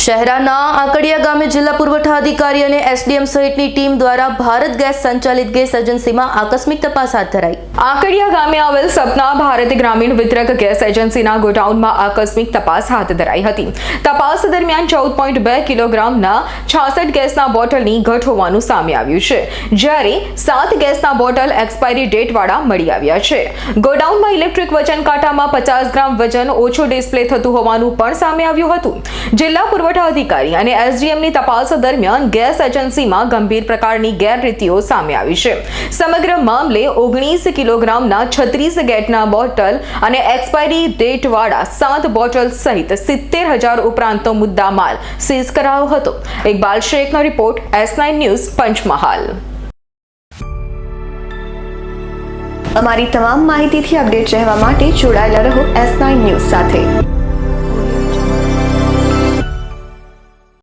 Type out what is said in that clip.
શહેરાના આકડિયા ગામે જિલ્લા પુરવઠા અધિકારી અને એસડીએમ સહિતની ટીમ દ્વારા ભારત ગેસ સંચાલિત ગેસ એજન્સીમાં આકસ્મિક તપાસ હાથ ધરાઈ. આકડિયા ગામે આવેલ સપના ભારત ગ્રામીણ વિતરક ગેસ એજન્સીના ગોડાઉનમાં આકસ્મિક તપાસ હાથ ધરાઈ હતી. તપાસ દરમિયાન ચૌદ પોઈન્ટ બે કિલોગ્રામના છાસઠ ગેસના બોટલની ઘટ હોવાનું સામે આવ્યું છે, જ્યારે સાત ગેસના બોટલ એક્સપાયરી ડેટ વાળા મળી આવ્યા છે. ગોડાઉનમાં ઇલેક્ટ્રિક વજન કાંટામાં પચાસ ગ્રામ વજન ઓછું ડિસ્પ્લે થતું હોવાનું પણ સામે આવ્યું હતું. જિલ્લા પુરવઠા અધિકારી અને એસડીએમની તપાસ દરમિયાન ગેસ એજન્સીમાં ગંભીર પ્રકારની ગેરરીતિઓ સામે આવી છે. સમગ્ર મામલે ઓગણીસ કિલોગ્રામના છત્રીસ ગેટના બોટલ અને એક્સપાયરી ડેટવાળા સાત બોટલ સહિત સિત્તેર હજાર ઉપરાંતનો મુદ્દા માલ સીઝ કરાયો હતો. Iqbal શેખનો report S nine news, Panchmahal. અમારી તમામ માહિતીથી અપડેટ રહેવા માટે જોડાયેલા રહો એસ નાઇન ન્યૂઝ સાથે.